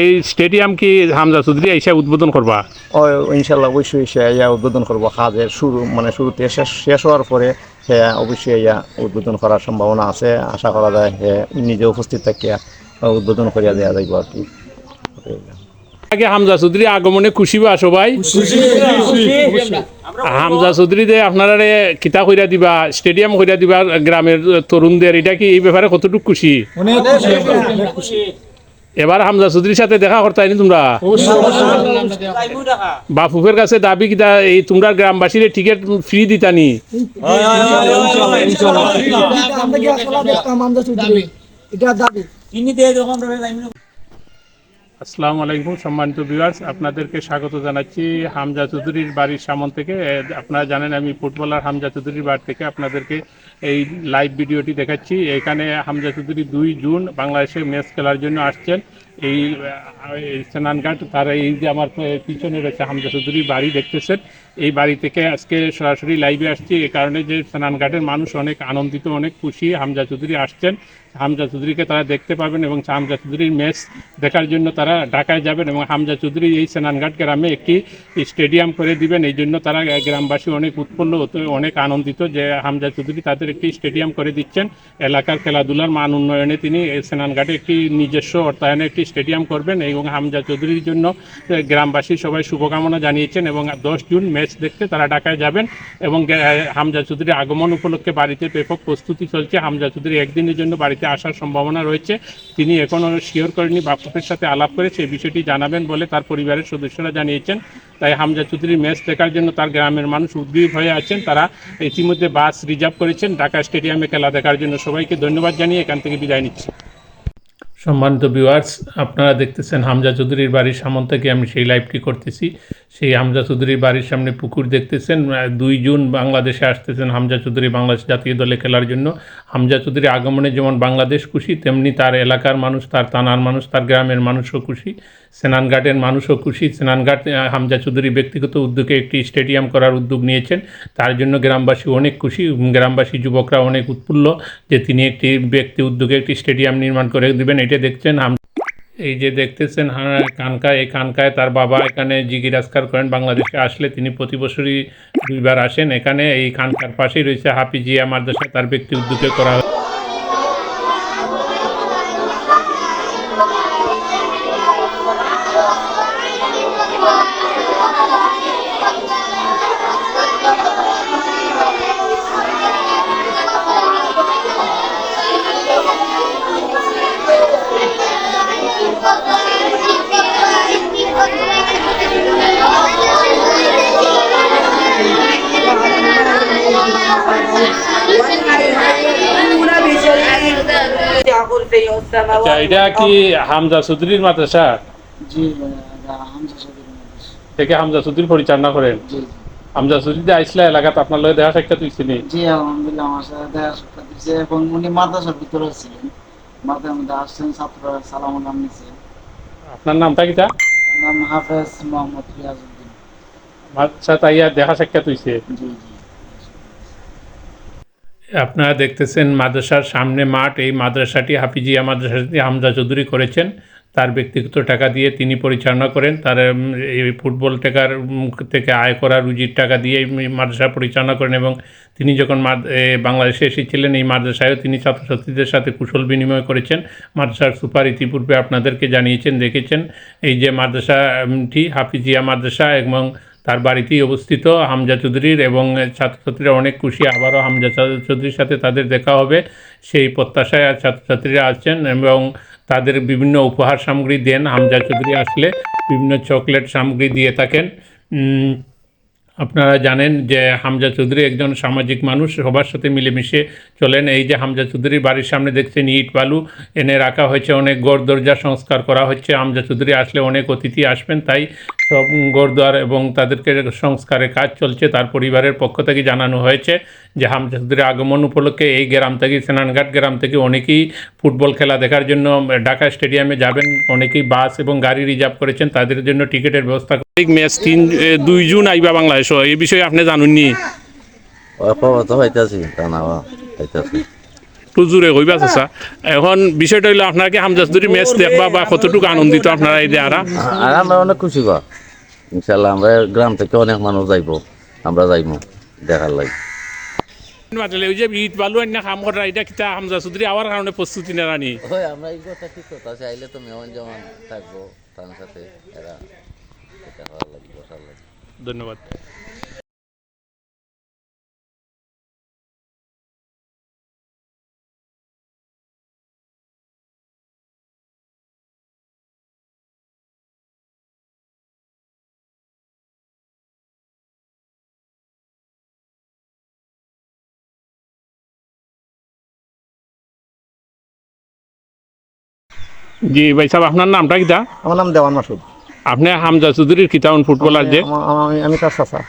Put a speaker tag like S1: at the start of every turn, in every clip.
S1: এই স্টেডিয়াম কি হামজা চৌধুরী এসে উদ্বোধন করবা?
S2: ও ইনশাল্লাহ অবশ্যই সে ইয়া উদ্বোধন করব। কাজের শুরু মানে শুরুতে শেষ শেষ হওয়ার পরে সে অবশ্যই ইয়া উদ্বোধন করার সম্ভাবনা আছে। আশা করা যায় সে নিজে উপস্থিত থাকিয়া উদ্বোধন করিয়া দেওয়া যাইব আর কি।
S1: আগে হামজা চৌধুরী আগমনে খুশি বা সবাই? হামজা চৌধুরী যে আপনারা কিতা কইরা দিবা স্টেডিয়াম কইরা দিবা গ্রামের তরুণদের এটা কি এই ব্যাপারে কতটুকু খুশি। এবার হামজা চৌধুরীর সাথে দেখা করতে আইনি তোমরা বাফুফের কাছে দাবি কিতা এই তোমরা গ্রামবাসীর টিকিট ফ্রি দিতানি আসসালামু আলাইকুম সম্মানিত ভিউয়ার্স আপনাদেরকে স্বাগত জানাচ্ছি হামজা চৌধুরীর বাড়ির সামন থেকে আপনারা জানেন আমি ফুটবলার হামজা চৌধুরীর বাড়ি থেকে আপনাদেরকে এই লাইভ ভিডিওটি দেখাচ্ছি। এখানে হামজা চৌধুরী দুই জুন বাংলাদেশে ম্যাচ খেলার জন্য আসছেন। এই স্নানঘাট, তার এই যে আমার পিছনে রয়েছে হামজা চৌধুরীর বাড়ি দেখতেছেন। এই বাড়ি থেকে আজকে সরাসরি লাইভে আসছি। এ কারণে যে স্নানঘাটের মানুষ অনেক আনন্দিত, অনেক খুশি হামজা চৌধুরী আসছেন। হামজা চৌধুরীকে তারা দেখতে পাবেন এবং হামজা চৌধুরীর ম্যাচ দেখার জন্য তারা ঢাকায় যাবেন এবং হামজা চৌধুরী এই সেনানঘাট গ্রামে একটি স্টেডিয়াম করে দিবেন। এই জন্য তারা গ্রামবাসী অনেক হতে অনেক আনন্দিত যে হামজা চৌধুরী তাদের একটি স্টেডিয়াম করে দিচ্ছেন। এলাকার খেলাধুলার মান উন্নয়নে তিনি এই সেনানঘাটে একটি নিজস্ব অর্থায়নে একটি স্টেডিয়াম করবেন এবং হামজা চৌধুরীর জন্য গ্রামবাসী সবাই শুভকামনা জানিয়েছেন এবং দশ জুন ম্যাচ দেখতে তারা ঢাকায় যাবেন এবং হামজা চৌধুরীর আগমন উপলক্ষে বাড়িতে ব্যাপক প্রস্তুতি চলছে। হামজা চৌধুরী একদিনের জন্য বাড়িতে আসার সম্ভাবনা রয়েছে। তিনি এখনও শিওর করেনি বাপুফের সাথে আলাপ করে সেই বিষয়টি জানাবেন বলে তার পরিবারের সদস্যরা জানিয়েছেন। তাই হামজা চৌধুরীর ম্যাচ দেখার জন্য তার গ্রামের মানুষ উদ্গ্রীব হয়ে আছেন। তারা ইতিমধ্যে বাস রিজার্ভ করেছেন। ঢাকা স্টেডিয়ামে খেলা দেখার জন্য সবাইকে ধন্যবাদ জানিয়ে এখান থেকে বিদায় নিচ্ছি। সম্মানিত ভিউয়ার্স আপনারা দেখতেছেন হামজা চৌধুরীর বাড়ির সামন থেকে আমি সেই লাইভটি করতেছি। সেই হামজা চৌধুরীর বাড়ির সামনে পুকুর দেখতেছেন আহ, দুই জুন বাংলাদেশে আসতেছেন হামজা চৌধুরী বাংলাদেশ জাতীয় দলে খেলার জন্য। হামজা চৌধুরী আগমনে যেমন বাংলাদেশ খুশি তেমনি তার এলাকার মানুষ তার থানার মানুষ তার গ্রামের মানুষও খুশি সেনানঘাটের মানুষও খুশি। সেনানঘাট হামজা চৌধুরী ব্যক্তিগত উদ্যোগে একটি স্টেডিয়াম করার উদ্যোগ নিয়েছেন। তার জন্য গ্রামবাসী অনেক খুশি গ্রামবাসী যুবকরা অনেক উৎফুল্ল যে তিনি একটি ব্যক্তি উদ্যোগে একটি স্টেডিয়াম নির্মাণ করে দেবেন। এটা দেখছেন এই যে দেখতেছেন হ্যাঁ কানকা এই কানকায় তার বাবা এখানে জিগিরাজকার করেন, বাংলাদেশে আসলে তিনি প্রতি বছরই দুইবার আসেন এখানে। এই কানকার পাশেই রয়েছে হাফিজিয়া মাদ্রাসা, তার ব্যক্তি উদ্যোগে করা হয়। আচ্ছা এটা কি হামজা চৌধুরীর মাদ্রাসা?
S3: জি হামজা চৌধুরী
S1: থেকে হামজা চৌধুরী পরিচালনা করেন?
S3: জি
S1: হামজা চৌধুরী আইসলা এলাকাতে আপনার লগে দেখা সাক্ষাৎ হয়েছিনি
S3: জি আলহামদুলিল্লাহ আমার সাথে দেখা সাক্ষাৎ দিচ্ছে এবং উনি মাদ্রাসার ভিতরে ছিলেন। মাদ্রাসার মধ্যে আসছেন ছাত্ররা সালাম নাম
S1: আপনার নামটা কিটা
S3: নাম হাফেজ মোহাম্মদ রিয়াজউদ্দিন।
S1: আচ্ছা তাইয়া দেখা সাক্ষাৎ হয়েছে
S3: জি।
S1: আপনারা দেখতেছেন মাদ্রাসার সামনে মাঠ। এই মাদ্রাসাটি হাফিজিয়া মাদ্রাসাটি হামজা চৌধুরী করেছেন। তার ব্যক্তিগত টাকা দিয়ে তিনি পরিচালনা করেন। তার এই ফুটবল টাকার থেকে আয় করা রুজির টাকা দিয়ে মাদ্রাসা পরিচালনা করেন এবং তিনি যখন বাংলাদেশে এসেছিলেন, এই মাদ্রাসায়ও তিনি ছাত্রছাত্রীদের সাথে কুশল বিনিময় করেছেন। মাদ্রাসার সুপার ইতিপূর্বে আপনাদেরকে জানিয়েছেন, দেখেছেন, এই যে মাদ্রাসাটি হাফিজিয়া মাদ্রাসা এবং তার বাড়িতেই অবস্থিত হামজা চৌধুরীর এবং ছাত্রছাত্রীরা অনেক খুশি। আবারও হামজা চৌধুরীর সাথে তাদের দেখা হবে। সেই প্রত্যাশায় ছাত্রছাত্রীরা আছেন এবং তাদের বিভিন্ন উপহার সামগ্রী দেন। হামজা চৌধুরী আসলে বিভিন্ন চকলেট সামগ্রী দিয়ে থাকেন। আপনারা জানেন যে হামজা চৌধুরী একজন সামাজিক মানুষ, সবার সাথে মিলেমিশে চলেন। এই যে হামজা চৌধুরীর বাড়ির সামনে দেখছেন ইট বালু, এনে রাখা হয়েছে অনেক গড় দরজা সংস্কার করা হচ্ছে। হামজা চৌধুরী আসলে অনেক অতিথি আসবেন, তাই সব গড়দুয়ার এবং তাদেরকে সংস্কারের কাজ চলছে। তার পরিবারের পক্ষ থেকে জানানো হয়েছে যে হামজা চৌধুরীর আগমন উপলক্ষে এই গ্রাম থেকে, সেনানঘাট গ্রাম থেকে অনেকেই ফুটবল খেলা দেখার জন্য ঢাকা স্টেডিয়ামে যাবেন। অনেকেই বাস এবং গাড়ি রিজার্ভ করেছেন, তাদের জন্য টিকিটের ব্যবস্থা ম্যাচ তিন দুই জুন আইবা বাংলাদেশ এই বিষয়ে আপনি
S4: তা না হইতাছি
S1: একটু জোরে কইবা চাচা। এখন বিষয়টা হইল আপনার কি হামজা চৌধুরী ম্যাচ দেখবা বা কতটুকু আনন্দিত আপনারা এই দেয়ারা?
S4: আর আমরা অনেক খুশি বা ইনশাল্লাহ আমরা গ্রাম থেকে অনেক মানুষ যাইব আমরা যাইব দেখার লাগে।
S1: বাদলে ওই যে ইট বালু আন্না কাম করা এটা কিতা হামজা চৌধুরী আওয়ার কারণে প্রস্তুতি নেরানি
S4: হয় আমরা এই কথা ঠিক কথা আছে তো মেহমান যেমন থাকব তার সাথে এরা
S1: ধন্যবাদ। জি ভাই সাহেব আপনার নামটা কিতা
S2: আমার নাম দেওয়ান মাসুদ।
S1: আপনি হামজা চৌধুরীর কিতাউন ফুটবলার যে?
S2: আমা- তার চাচা।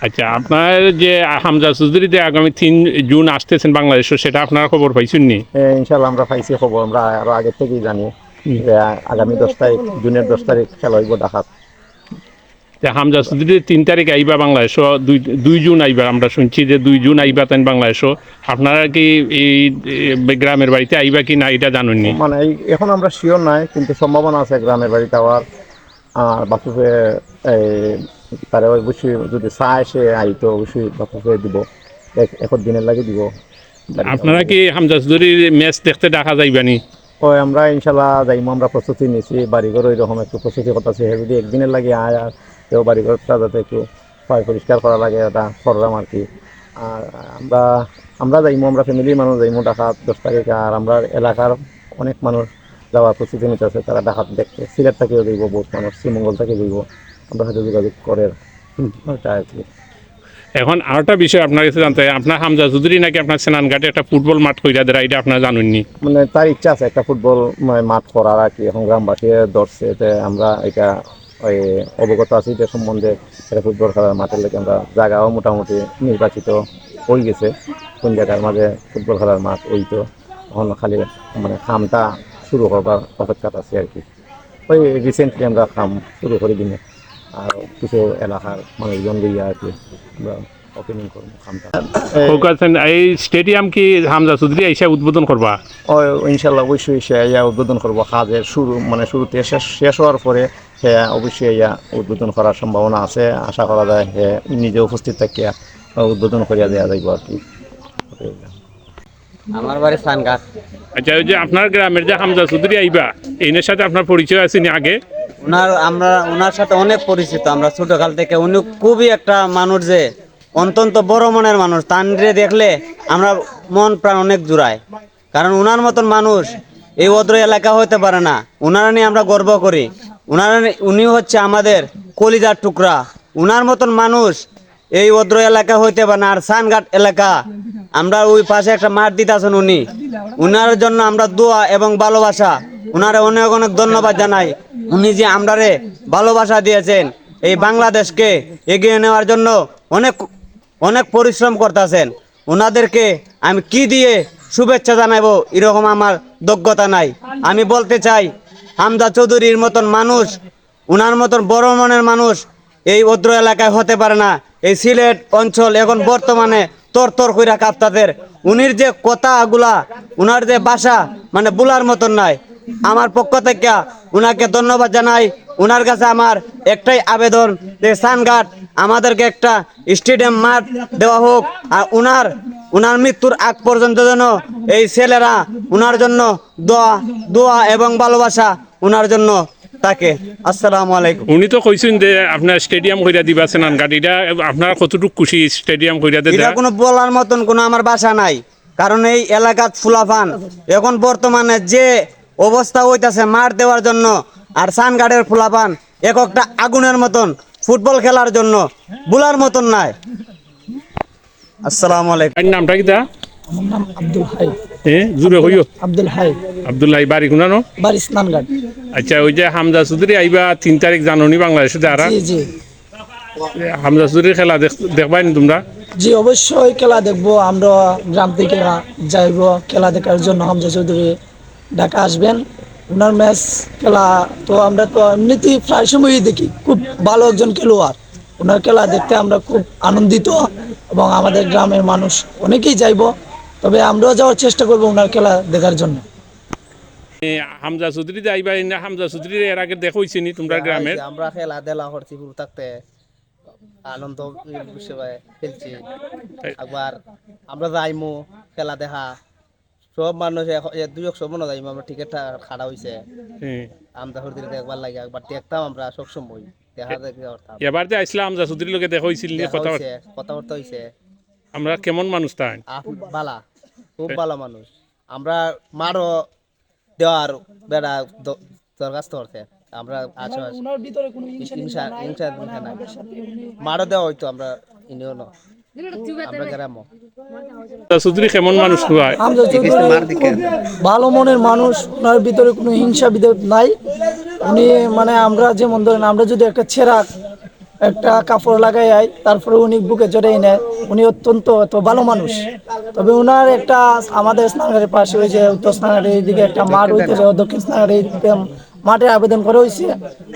S1: আচ্ছা আপনার যে হামজা চৌধুরী যে আগামী তিন জুন আসতেছেন বাংলাদেশে সেটা আপনারা খবর পাইছেন নি?
S2: ইনশাল্লাহ আমরা পাইছি খবর আমরা আরও আগের থেকেই জানি যে আগামী দশ তারিখ জুনের দশ তারিখ খেলা হইব ঢাকাত
S1: যে হামজা চৌধুরী তিন তারিখ আইবা বাংলাদেশ দুই দুই জুন আইবা আমরা শুনছি যে দুই জুন আইবা তেন বাংলাদেশ আপনারা কি এই গ্রামের বাড়িতে আইবা কি না এটা জানেননি?
S2: মানে এখন আমরা শিওর নাই কিন্তু সম্ভাবনা আছে গ্রামের বাড়িতে আবার আর বাপুকে এই তারা অবশ্যই যদি চায় সে আইতো অবশ্যই বাপুকে দিব। এক দিনের লাগে দিব।
S1: আপনারা কি হামজা চৌধুরীর ম্যাচ দেখতে দেখা যাইবানি?
S2: ওই আমরা ইনশাল্লাহ যাইমো আমরা প্রস্তুতি নিছি। বাড়িঘর ওই রকম একটু প্রস্তুতি কথা আছে যদি একদিনের লাগে আয় আর কেউ বাড়িঘরটা যাতে একটু পয় পরিষ্কার করা লাগে এটা করলাম আর কি। আর আমরা আমরা যাইমো আমরা ফ্যামিলির মানুষ যাইমো ঢাকাত দশ তারিখ। আর আমরা এলাকার অনেক মানুষ যাওয়ার প্রস্তুতি নিতে আছে তারা ঢাকাত দেখতে। সিলেট থেকেও যাইব বহুত মানুষ। শ্রীমঙ্গল থেকে যাইব। আমরা সাথে যোগাযোগ করে ওইটা আর কি।
S1: এখন আরেকটা বিষয় আপনার কাছে জানতে হয়, আপনার হামজা চৌধুরী নাকি আপনার সেনানঘাটে একটা ফুটবল মাঠ কইরা দেয়? এটা আপনারা জানেননি?
S2: মানে তার ইচ্ছা আছে একটা ফুটবল মানে মাঠ করার আর কি। এখন গ্রামবাসী ধরছে এতে আমরা এটা ওই অবগত আছি এটা সম্বন্ধে একটা ফুটবল খেলার মাঠের লেগে আমরা জায়গাও মোটামুটি নির্বাচিত হয়ে গেছে। কোন জায়গার মাঝে ফুটবল খেলার মাঠ ওই তো। এখন খালি মানে খামটা শুরু করবার অপেক্ষাত আছে আর কি। ওই রিসেন্টলি আমরা খাম শুরু করে দিনে আর কিছু এলাকার মানুষজন দিয়ে আর কি আমরা ওপেনিং করব খামটা
S1: এই স্টেডিয়াম কি হামজা চৌধুরী এসে উদ্বোধন করবা
S2: ও ইনশাল্লাহ অবশ্যই সে ইয়া উদ্বোধন করব কাজের শুরু মানে শুরুতে শেষ শেষ হওয়ার পরে সে অবশ্যই ইয়া উদ্বোধন করার সম্ভাবনা আছে। আশা করা যায় সে নিজে উপস্থিত থাকিয়া উদ্বোধন করিয়া দেওয়া যাইব আর কি।
S5: আমার বাড়ি সানঘাট
S1: আচ্ছা ওই যে আপনার গ্রামের যে হামজা চৌধুরী আইবা এইনের সাথে আপনার পরিচয় আছে নি আগে?
S5: ওনার আমরা ওনার সাথে অনেক পরিচিত আমরা ছোটকাল থেকে। উনি খুবই একটা মানুষ যে অত্যন্ত বড় মনের মানুষ। তানরে দেখলে আমরা মন প্রাণ অনেক জুড়ায়। কারণ উনার মতন মানুষ এই অদ্র এলাকা হতে পারে না। উনারা নিয়ে আমরা গর্ব করি। উনারা উনি হচ্ছে আমাদের কলিজার টুকরা। উনার মতন মানুষ এই অদ্র এলাকা হইতে পারে না আর সানঘাট এলাকা আমরা ওই পাশে একটা মাঠ দিতেছেন উনি। উনার জন্য আমরা দোয়া এবং ভালোবাসা। উনারে অনেক অনেক ধন্যবাদ জানাই। উনি যে আমরারে ভালোবাসা দিয়েছেন, এই বাংলাদেশকে এগিয়ে নেওয়ার জন্য অনেক অনেক পরিশ্রম করতেছেন। ওনাদেরকে আমি কি দিয়ে শুভেচ্ছা জানাব এরকম আমার যোগ্যতা নাই। আমি বলতে চাই হামদা চৌধুরীর মতন মানুষ, উনার মতন বড় মানুষ এই অদ্র এলাকায় হতে পারে না। এই সিলেট অঞ্চল এখন বর্তমানে তরতর কইরা কাপ্তাদের। উনির যে কথাগুলা, উনার যে বাসা মানে বুলার মতন নাই। আমার পক্ষ থেকে উনাকে ধন্যবাদ জানাই। উনার কাছে আমার একটাই আবেদন যে সানঘাট আমাদেরকে একটা স্টেডিয়াম মাঠ দেওয়া হোক আর উনার উনার মৃত্যুর আগ পর্যন্ত যেন এই ছেলেরা উনার জন্য দোয়া দোয়া এবং ভালোবাসা উনার জন্য তাকে। আসসালামু আলাইকুম।
S1: উনি তো কইছেন যে আপনার স্টেডিয়াম কইরা দিবা সেনানঘাট এটা আপনার কতটুকু খুশি স্টেডিয়াম কইরা
S5: এটা কোনো বলার মতন কোনো আমার বাসা নাই। কারণ এই এলাকাত ফুলাফান। এখন বর্তমানে যে অবস্থা হইতাছে মার দেওয়ার জন্য আর সানগার্ডের ফুলাফান এক একটা আগুনের মতন ফুটবল খেলার জন্য বুলার মতন নাই। আসসালামু আলাইকুম।
S1: নামটা কিতা
S6: আমার নাম আব্দুল হাই।
S1: এ জুড়ে হইও
S6: আব্দুল হাই।
S1: আব্দুল্লাহ বাড়ি কোনানো?
S6: বাড়ি স্নানঘাট।
S1: আচ্ছা ওই যে হামজা চৌধুরী আইবা তিন তারিখ জানুনি বাংলাদেশে যারা হামজা চৌধুরীর খেলা দেখ- দেখবাই নি তোমরা?
S6: জি অবশ্যই খেলা দেখব আমরা গ্রাম থেকে যাইব খেলা দেখার জন্য হামজা চৌধুরী ঢাকা আসবেন। ওনার ম্যাচ খেলা তো আমরা তো এমনিতেই প্রায় সময়ই দেখি খুব ভালো একজন খেলোয়াড়। ওনার খেলা দেখতে আমরা খুব আনন্দিত এবং আমাদের গ্রামের মানুষ অনেকেই যাইব তবে আমরাও যাওয়ার চেষ্টা করব ওনার খেলা দেখার জন্য।
S1: হামজা চৌধুরী যাইবা না হামজা চৌধুরী এর আগে দেখোইছি নি তোমরা গ্রামের।
S5: আমরা খেলা দেলা করছি ফুল থাকতে। আনন্দ বিষয়ে খেলছি। একবার আমরা যাইমু খেলা দেখা। সব মানুষ দুই একশো মনে যাইমু আমরা টিকিট খাড়া হয়েছে
S1: হ্যাঁ।
S5: আমরা হরদিন দেখবার লাগে একবার দেখতাম আমরা সবসময় দেখা দেখি
S1: এবার যে আসলাম হামজা চৌধুরীর লোকে
S5: দেখা
S1: কথা
S5: হয়েছে কথাবার্তা হয়েছে
S1: আমরা কেমন মানুষ তাই?
S5: বালা। খুব ভালো মানুষ। আমরা মারও দেওয়ার বেড়া দরখাস্ত করছে। আমরা মারও দেওয়া হইতো আমরা ইনিও ন। আমরা
S1: চৌধুরী কেমন মানুষ হয়?
S6: ভালো মনের মানুষ ওনার ভিতরে কোনো হিংসা বিদ্বেষ নাই। উনি মানে আমরা যেমন ধরেন আমরা যদি একটা ছেঁড়া একটা কাপড় লাগাই আয় তারপরে উনি বুকে জড়েই নেয়। উনি অত্যন্ত তো ভালো মানুষ। তবে উনার একটা আমাদের স্নানঘাটের পাশে ওই যে উত্তর স্নানঘাটের দিকে একটা মাঠ হইতেছে দক্ষিণ এইদিকে মাঠে আবেদন করে হয়েছে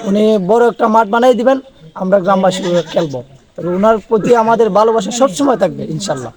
S6: উনি বড় একটা মাঠ বানাই দিবেন আমরা গ্রামবাসী খেলব। তবে ওনার প্রতি আমাদের ভালোবাসা সবসময় থাকবে ইনশাল্লাহ।